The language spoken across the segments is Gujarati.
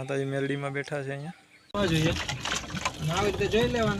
માતાજી મેલડીમાં બેઠા છે અહીંયા. જોઈએ. આવી રીતે જોઈ લેવાનું.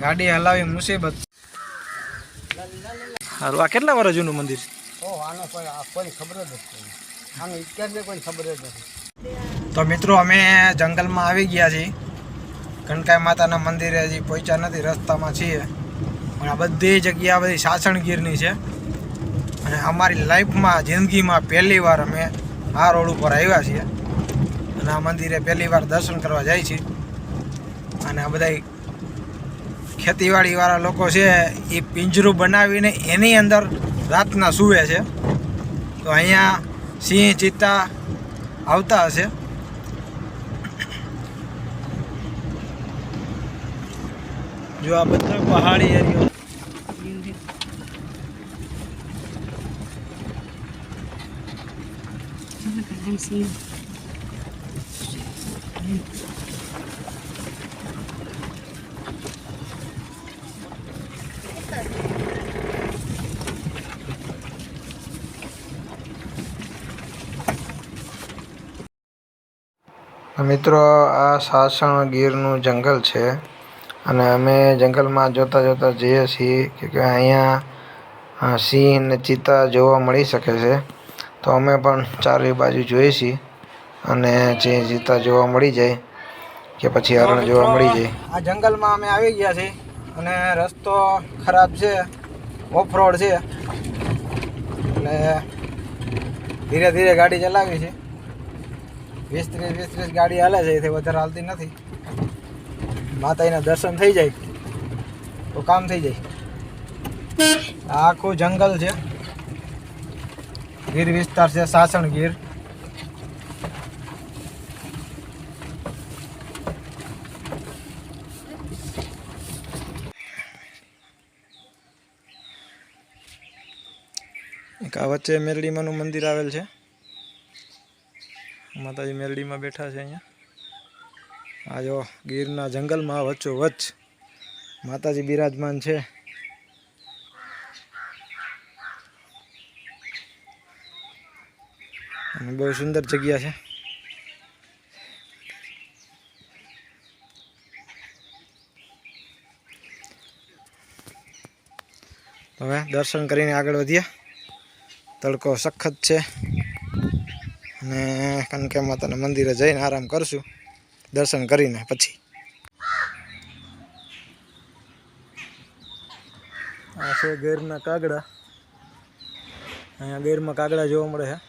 ગાડી હલાવી મુસીબત. સારું આ કેટલા વર્ષ જૂનું મંદિર? છે આનો કોઈ આ કોઈ ખબર જ નથી આનો ઇતિહાસ કોઈ ખબર જ નથી. તો મિત્રો અમે જંગલમાં આવી ગયા છીએ. કનકાઈ માતાના મંદિરે હજી પહોંચ્યા નથી રસ્તામાં છીએ. પણ આ બધી જગ્યા બધી સાસણગીરની છે. અને અમારી લાઈફમાં, જિંદગીમાં પહેલી વાર અમે આ રોડ ઉપર આવ્યા છીએ. અને આ મંદિરે પહેલી વાર દર્શન કરવા જાય છે. અને આ બધા ખેતીવાડીવાળા લોકો છે એ પિંજરું બનાવીને એની અંદર રાતના સૂવે છે. તો અહીંયા સિંહ, ચિત્તા આવતા હશે. જો આ બધા પહાડી એરિયો મિત્રો, આ સાસણ ગીરનું જંગલ છે અને અમે જંગલમાં જોતા જોતા જઈએ છીએ કે અહીંયા સિંહ ને ચિત્તા જોવા મળી શકે છે. તો અમે પણ ચારે બાજુ જોઈએ છીએ અને જે જીતા જોવા મળી જાય કે પછી હરણ જોવા મળી જાય. આ જંગલમાં અમે આવી ગયા છીએ અને રસ્તો ખરાબ છે ઓફ રોડ છે. અને ધીરે ધીરે ગાડી ચલાવી છે. વીસ ત્રીસ વીસ ત્રીસ ગાડી હાલે છે એથી વધારે હાલતી નથી. માતાજીના દર્શન થઈ જાય. તો કામ થઈ જાય. આખું જંગલ છે. ગીર વિસ્તાર છે, સાસણ ગીર. આ વચ્ચે મેરડીમાંનું મંદિર આવેલ છે. માતાજી મેરડીમાં બેઠા છે અહીંયા. આ જો ગીરના જંગલમાં વચ્ચો વચ્ચ માતાજી બિરાજમાન છે. અને બહુ સુંદર જગ્યા છે. હવે દર્શન કરીને આગળ વધ્યા તડકો સખત છે. અને કનકે માતાના મંદિરે જઈને આરામ કરશું. દર્શન કરીને પછી. આ છે ગેરના કાગડા. અહીંયા ગેરમાં કાગડા જોવા મળે છે.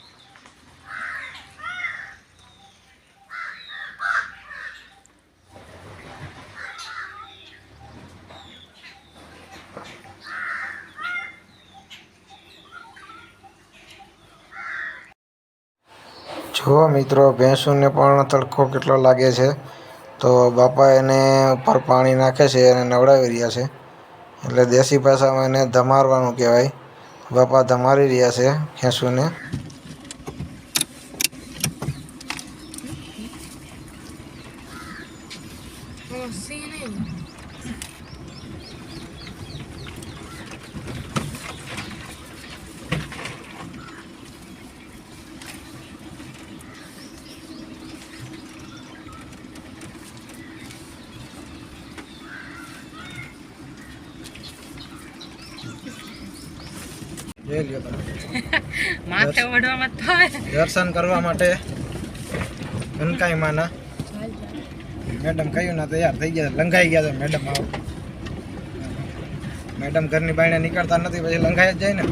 જુઓ મિત્રો, ભેંસોને પણ તડકો કેટલો લાગે છે. તો બાપા એને ઉપર પાણી નાખે છે અને નવડાવી રહ્યા છે. એટલે દેશી ભાષામાં એને ધમારવાનું કહેવાય. બાપા ધમારી રહ્યા છે ભેંસોને. જોઈ લ્યો તમે. માથે ઓઢવામાં તો દર્શન કરવા માટે કનકાઈ માના મેડમ કહ્યું ના તૈયાર થઈ ગયા લંઘાઈ ગયા છે મેડમ આવો. મેડમ ઘરની બાયણે નીકળતા નથી પછી લંઘાઈ જ જાય ને.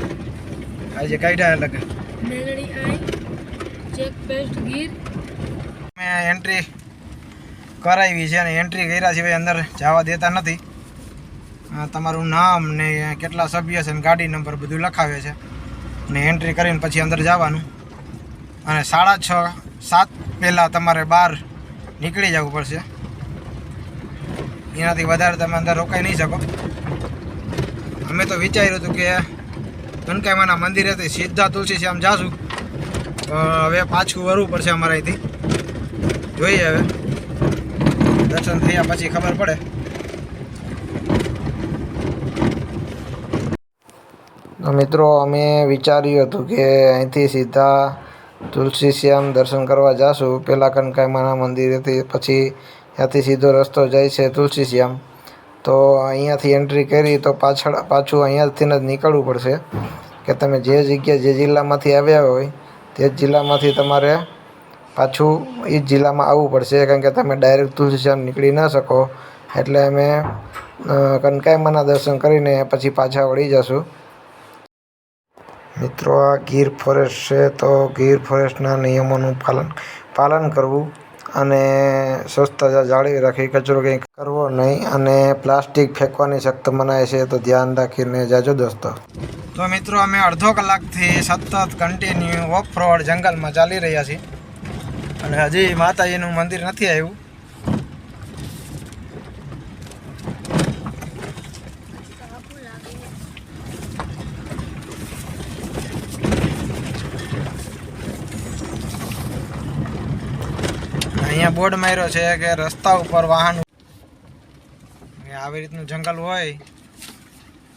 આજે કાઢ્યા લગે. Check post Gir. મેં એન્ટ્રી કરાવી છે અને એન્ટ્રી કર્યા સિવાય અંદર જવા દેતા નથી. તમારું નામ ને કેટલા સભ્ય છે ને ગાડી નંબર બધું લખાવે છે. ને એન્ટ્રી કરીને પછી અંદર જવાનું. અને સાડા છ, સાત પહેલાં તમારે બહાર નીકળી જવું પડશે. એનાથી વધારે તમે અંદર રોકાઈ નહીં શકો. અમે તો વિચાર્યું હતું કે કનકાઈમાના મંદિરેથી સીધા તુલસી શ્યામ જાશું હવે પાછું વરવું પડશે અમારે જોઈએ હવે. દર્શન થયા પછી ખબર પડે. મિત્રો, અમે વિચાર્યું હતું કે અહીંથી સીધા તુલસી શ્યામ દર્શન કરવા જાશું. પહેલાં કનકાઈમાના મંદિરેથી પછી ત્યાંથી સીધો રસ્તો જાય છે તુલસી શ્યામ. તો અહીંયાથી એન્ટ્રી કરી તો પાછળ, પાછું અહીંયાથી જ નીકળવું પડશે. કે તમે જે જગ્યા જે જિલ્લામાંથી આવ્યા હોય, તે જ જિલ્લામાંથી તમારે પાછું એ જ જિલ્લામાં આવવું પડશે. કારણ કે તમે ડાયરેક્ટ તુલસી શ્યામ નીકળી ન શકો. એટલે અમે કનકાઈમાના દર્શન કરીને પછી પાછા વળી જશું. મિત્રો, આ ગીર ફોરેસ્ટ છે તો ગીર ફોરેસ્ટના નિયમોનું પાલન પાલન કરવું અને સ્વચ્છતા જાળવી રાખવી કચરો કંઈ કરવો નહીં અને પ્લાસ્ટિક ફેંકવાની સખ્ત મનાય છે તો ધ્યાન રાખીને જાજો દોસ્તો. તો મિત્રો, અમે અડધો કલાકથી સતત કન્ટિન્યુ ઓફ રોડ જંગલમાં ચાલી રહ્યા છીએ. અને હજી માતાજીનું મંદિર નથી આવ્યું. અહીંયા બોર્ડ માર્યો છે કે રસ્તા ઉપર વાહન આવી રીતનું જંગલ હોય,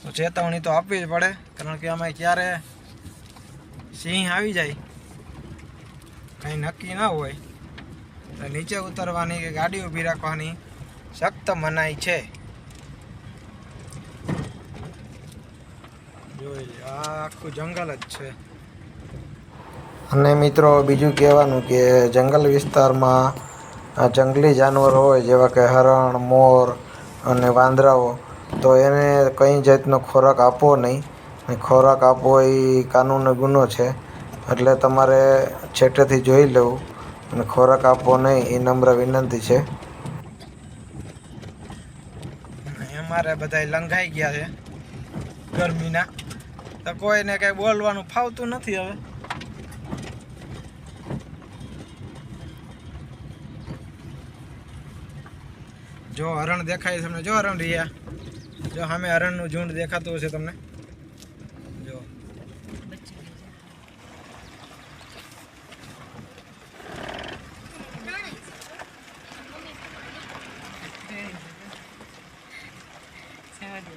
તો ચેતવણી તો આપવી જ પડે, કારણ કે અમે ક્યારે સિંહ આવી જાય, કંઈ નક્કી ના હોય. તો નીચે ઉતરવાની કે ગાડી ઊભી રાખવાની સખ્ત મનાઈ છે. જોઈ આખું જંગલ જ છે. અને મિત્રો બીજું કહેવાનું કે જંગલ વિસ્તારમાં આ જંગલી જાનવરો હોય જેવા કે હરણ, મોર અને વાંદરાઓ, તો એને કંઈ જાતનો ખોરાક આપવો નહીં. ખોરાક આપવો એ કાનૂનો ગુનો છે. એટલે તમારે છેટેથી જોઈ લેવું. અને ખોરાક આપવો નહીં એ નમ્ર વિનંતી છે. અમારે બધા લંઘાઈ ગયા છે ગરમીના. તો કોઈને કઈ બોલવાનું ફાવતું નથી હવે. જો હરણ દેખાય તમને, જો હરણ રહ્યા. જો સામે હરણનું ઝુંડ દેખાતું હશે તમને. જો.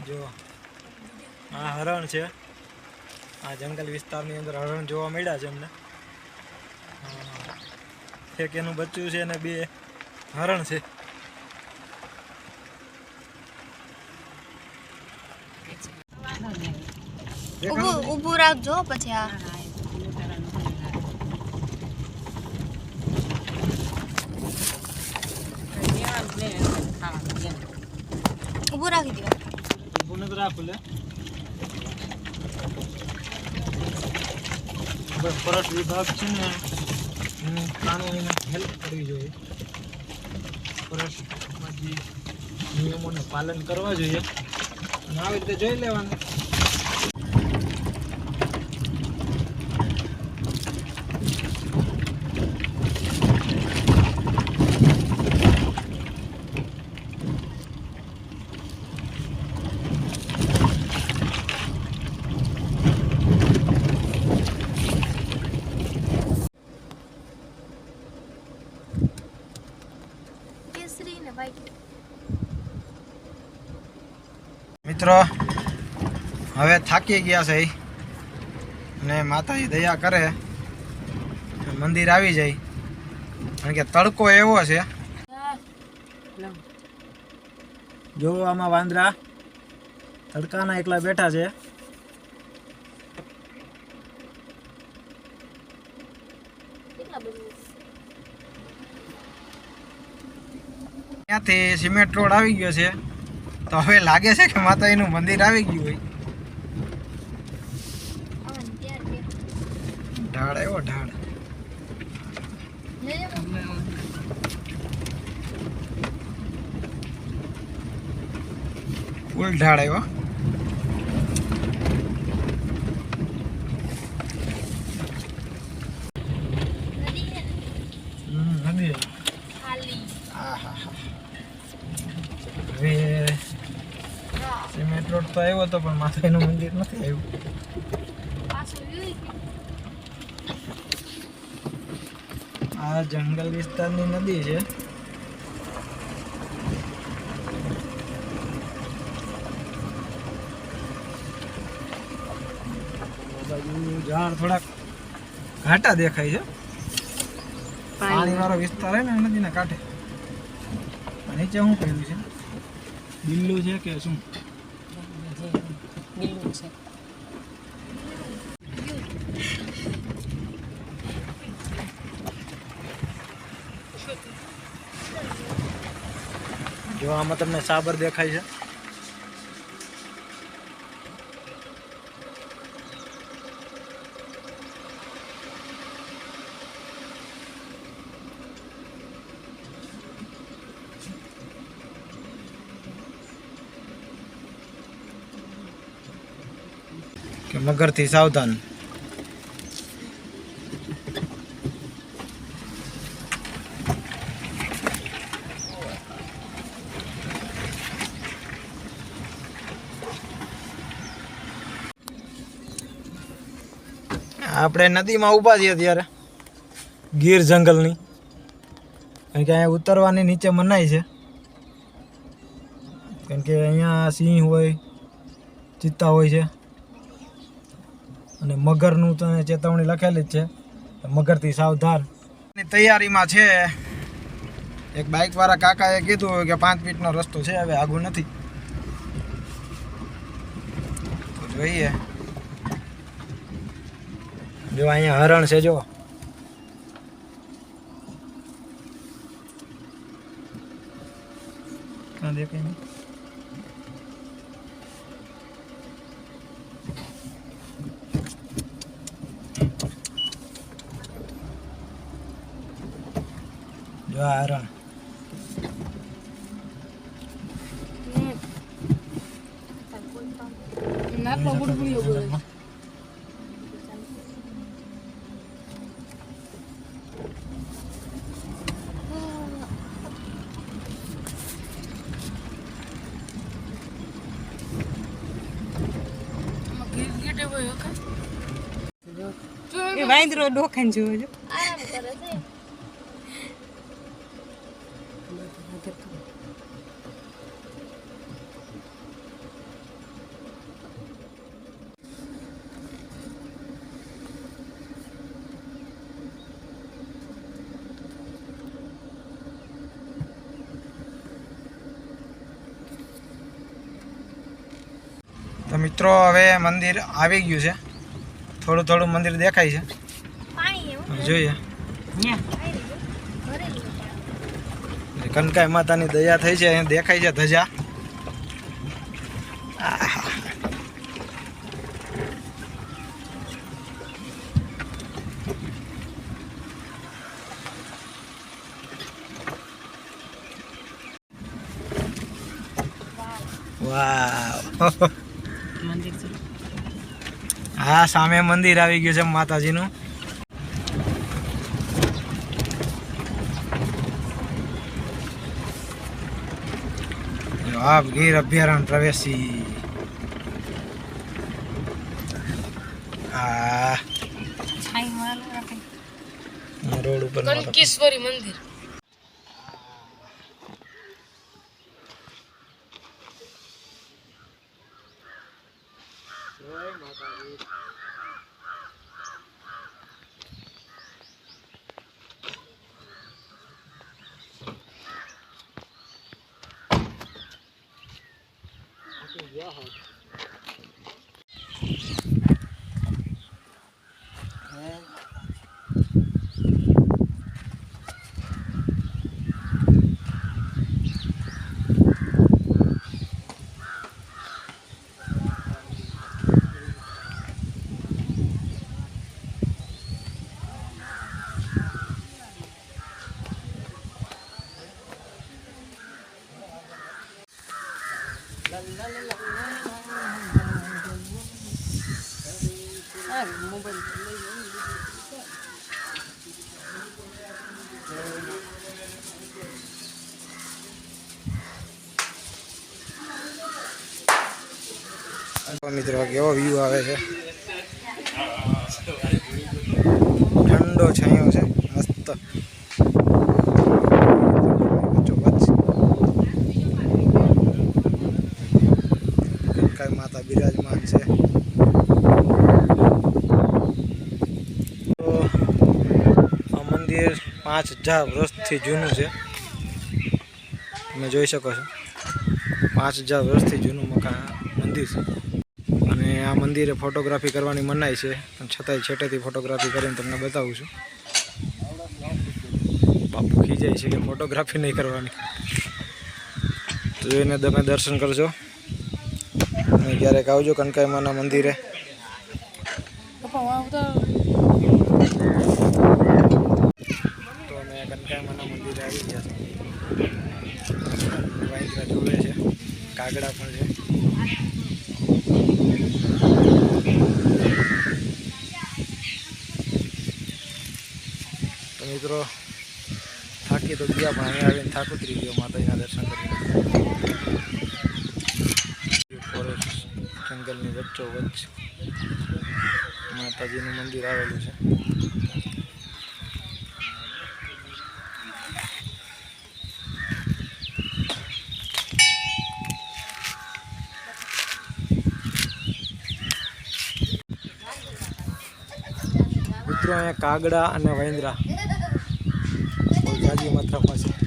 જો. આ હરણ છે. આ જંગલ વિસ્તારની અંદર હરણ જોવા મળ્યા છે અમને. એક એનું બચ્ચું છે અને બે હરણ છે. ઊભું ઊભું રાખજો પછી આ. ઊભું રાખી દો. રાખું લે. ફોરેસ્ટ વિભાગ છે ને, એની કાનૂનીને હેલ્પ કરવી જોઈએ. ફોરેસ્ટમાંથી નિયમોને પાલન કરવા જોઈએ. અને આવી રીતે જોઈ લેવાનું. મિત્રો હવે થાકી ગયા છે અને માતાજી દયા કરે. મંદિર આવી જાય. કારણ કે તડકો એવો છે. જો આમાં વાંદરા તડકાના એકલા બેઠા છે. ત્યાંથી સિમેન્ટ રોડ આવી ગયો છે. તો હવે લાગે છે કે માતાજીનું મંદિર આવી ગયું હોય. ઢાળ આવ્યો, ઢાળ. ફૂલ ઢાળ આવ્યો હમ, નદી આહાહા. હવે આવ્યો હતો પણ માતાજીનું મંદિર નથી આવ્યું. આ જંગલ વિસ્તારની નદી છે. ઝાડ થોડાક ઘાટા દેખાય છે. પાણી વાળો વિસ્તાર હે ને નદીના કાંઠે. નીચે શું કર્યું છે? બિલ્લું છે કે શું? જો આમાં તમને સાબર દેખાય છે. મગરથી સાવધાન. આપણે નદીમાં ઊભા છીએ અત્યારે. ગીર જંગલની. કારણ કે અહીંયા ઉતરવાની નીચે મનાય છે. કારણ કે અહીંયા સિંહ હોય, ચિત્તા હોય છે. અને મગરનું તો ચેતવણી લખેલી જ છે. મગરથી સાવધાન. તૈયારીમાં છે. એક બાઇકવાળા કાકાએ કીધું કે પાંચ ફીટનો રસ્તો છે, હવે આગું નથી. જોઈએ. જો અહીંયા હરણ છે, જો. દેખાય નહીં? જો આ હરણ નાકમાં બુડબુડીઓ બોલે છે. આમાં ગીર ગીટે હોય હકે? જો એ વાંદરો ડોખાને જોવો છો મિત્રો હવે મંદિર આવી ગયું છે. થોડું થોડું મંદિર દેખાય છે. જોઈએ. કનકાઈ માતાની દયા થઈ છે અહીં દેખાય છે ધજા આહા. વાવ મંદિર છે હા સામે મંદિર આવી ગયું છે માતાજીનું. આપ ગીર અભયારણ્ય પ્રવેશી. આ રાખે. રોડ ઉપર કનકેશ્વરી મંદિર. મિત્રો કેવો વ્યૂ આવે છે? ઠંડો છાંયો છે, મસ્ત. માતા બિરાજમાન છે. તો પાંચ હજાર વર્ષથી જૂનું છે. તમે જોઈ શકો છો. પાંચ હજાર વર્ષથી જૂનું મકાન મંદિર છે. આ મંદિરે ફોટોગ્રાફી કરવાની મનાઈ છે. પણ છતાંય છેટેથી ફોટોગ્રાફી કરીને તમને બતાવું છું. બાપુ ખીજાય છે કે ફોટોગ્રાફી નહીં કરવાની. તો એને તમે દર્શન કરજો. અને ક્યારેક આવજો કનકાઈમાના મંદિરે. તો અમે કનકાઈમાના મંદિરે આવી ગયા છે વાંદરા જોવે છે. કાગડા પણ છે તો મિત્રો. થાકી તો ગયા, પણ અહીંયા આવીને થાક ઉતરી ગયો માતાજીના દર્શન કરીને ફોરેસ્ટ જંગલની વચ્ચો વચ્ચ માતાજીનું મંદિર આવેલું છે. મિત્રો, અહીંયા કાગડા અને વૈંદરા. માત્રામાં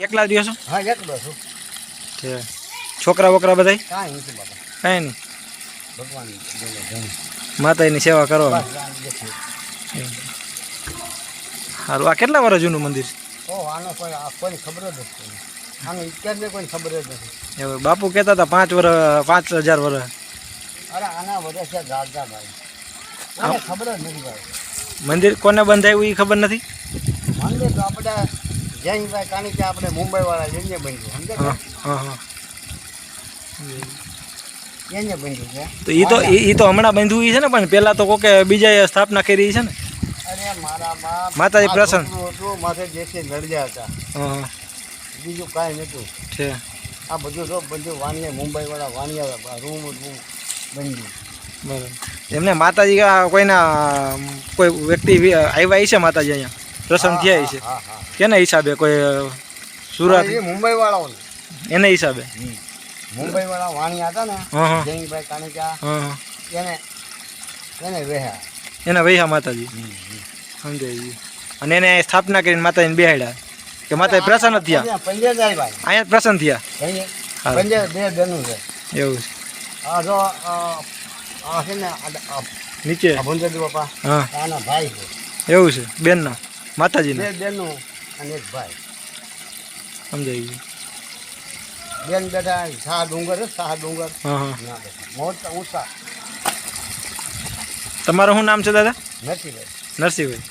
એકલા જ રહ્યો છો? હા એકલો છું. છોકરા બોકરા બધાય? કાંઈ નથી કાંઈ નહીં. માતાજીની સેવા કરો બસ રામ જય. સારું આ કેટલા વર્ષ જૂનું મંદિર? છે ઓ કોઈ આ કોઈને ખબર જ નથી આનો ઇતિહાસને કોઈ ખબર જ નથી એવું બાપુ કહેતા હતા પાંચ વર્ષ પાંચ હજાર વર્ષ અરે આના કોઈને ખબર જ નથી ભાઈ મંદિર કોને બંધાયું એ ખબર નથી? મંદિર તો આપણે જૈનભાઈ કારણ કે આપણે મુંબઈ વાળા જઈને બન્યું સમજે હા હા. તો એ તો એ તો હમણાં બંધવું છે ને પણ પહેલાં તો કોકે બીજાએ સ્થાપના કરી છે ને. અરે મારા બાપ માતાજી પ્રસન્ન. માથે દેશી લડ્યા હતા. બીજું કાંઈ નહોતું. છે. આ બધું તો બધું વાણિયા મુંબઈ વાળા વાણિયા રૂમ રૂમ બન્યું બરાબર. એમને માતાજી કોઈના કોઈ વ્યક્તિ આવ્યા છે માતાજી અહીંયા? પ્રસન્ન થયા છે? કેના હિસાબે કોઈ સુરત? મુંબઈ વાળાઓ એના હિસાબે? મુંબઈ વાળા વાણિયા હતા ને હા કાણીકા એને એને વેહ્યા. એના વૈહા માતાજી. સમજાય. અને એને સ્થાપના કરીને માતાજીને બેહાડ્યા. કે માતાજી પ્રસન્ન થયા. અહીંયા પ્રસન્ન થયા. બે એવું છે. આ જો આ છે ને નીચે. ભુંજર બાપા. હા. આના ભાઈ છે. એવું છે. બેનના. માતાજીના. બે બેનું અને એક ભાઈ. સમજાય. ગયું બેન બેઠા શાહ ડુંગર છે શાહ ડુંગર. હા હા. ના બેઠા મોટા ઊંચા. તમારું શું નામ છે દાદા? નથી ભાઈ નરસિંહભાઈ.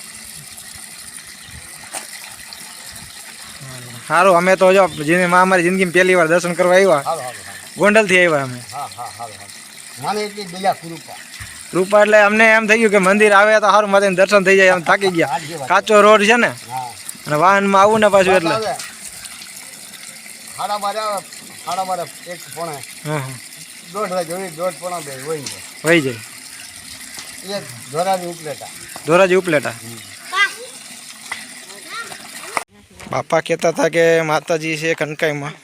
સારું અમે તો જો જેને માં અમારી જિંદગીમાં પહેલી વાર દર્શન કરવા આવ્યા. હાલો હાલો હાલો. ગોંડલથી આવ્યા અમે. હા હા હાલો હાલો. મને એટલી બીજા કૃપા રૂપા એટલે અમને એમ થઈ ગયું કે મંદિર આવે તો સારું માતાજીનું દર્શન થઈ જાય એમ થાકી ગયા. હાજી વાત. કાચો રોડ છે ને હા. અને વાહનમાં આવું ને પાછું એટલે. બસ આવે. સાડા બારે એક પોણા હા હા. દોઢ વાગે હોય દોઢ પોણા બે હોય ને હોય જાય એક ધોરાજી ઉપલેટા. ધોરાજી ઉપલેટા. બાપા કહેતા હતા કે માતાજી છે કનકાઈમાં.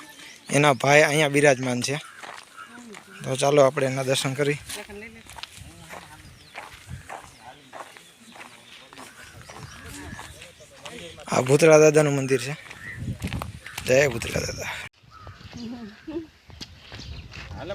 એના ભાઈ અહીંયા બિરાજમાન છે. તો ચાલો આપણે એના દર્શન કરી. આ ભૂતળા દાદાનું મંદિર છે. જય ભૂતળા દાદા.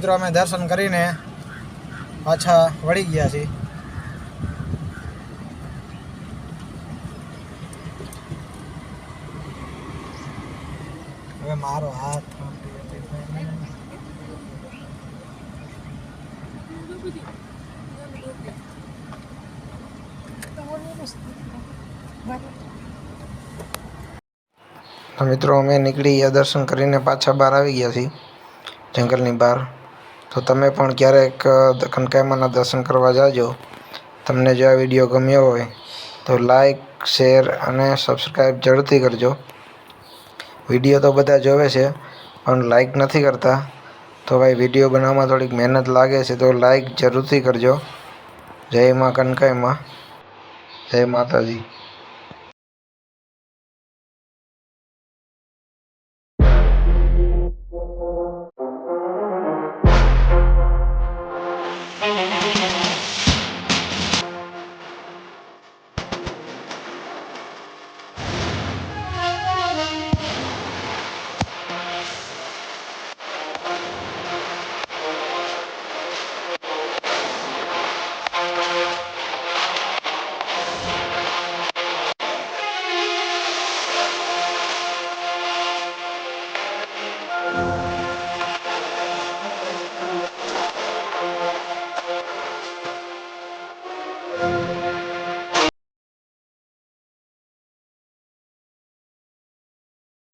મિત્રો, અમે દર્શન કરીને પાછા વળી ગયા છીએ. હવે મારો મિત્રો, અમે નીકળી ગયા, દર્શન કરીને પાછા બહાર આવી ગયા છીએ, જંગલની બહાર. તો તમે પણ ક્યારેક કનકાયમાના દર્શન કરવા જાજો. તમને જો આ વીડિયો ગમ્યો હોય, તો લાઈક, શેર અને સબસ્ક્રાઈબ જરૂરથી કરજો. વીડિયો તો બધા જોવે છે, પણ લાઈક નથી કરતા. તો ભાઈ, વીડિયો બનાવવામાં થોડીક મહેનત લાગે છે, તો લાઈક જરૂરથી કરજો. જય માં કનકાઈમાં જય માતાજી.